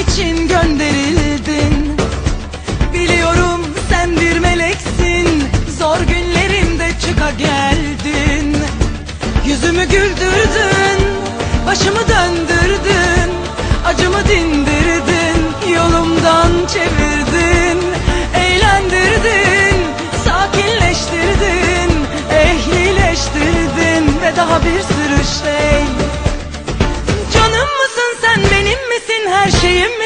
için gönderildin. Biliyorum sen bir meleksin. Zor günlerimde çıka geldin. Yüzümü güldürdün Başımı döndürdün. Acımı dindirdin.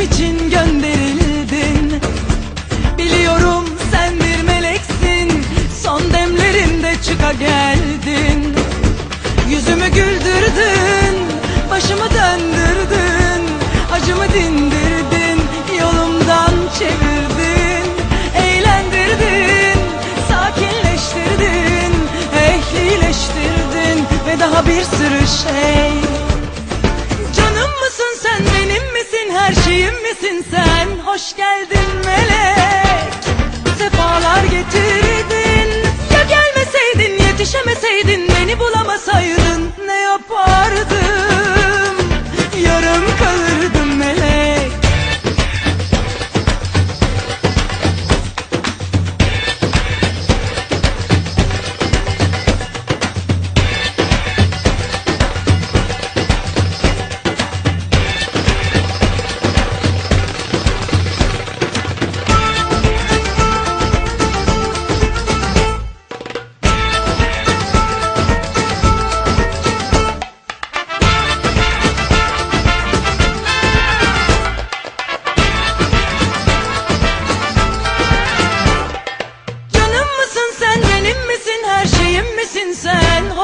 için hoş geldin.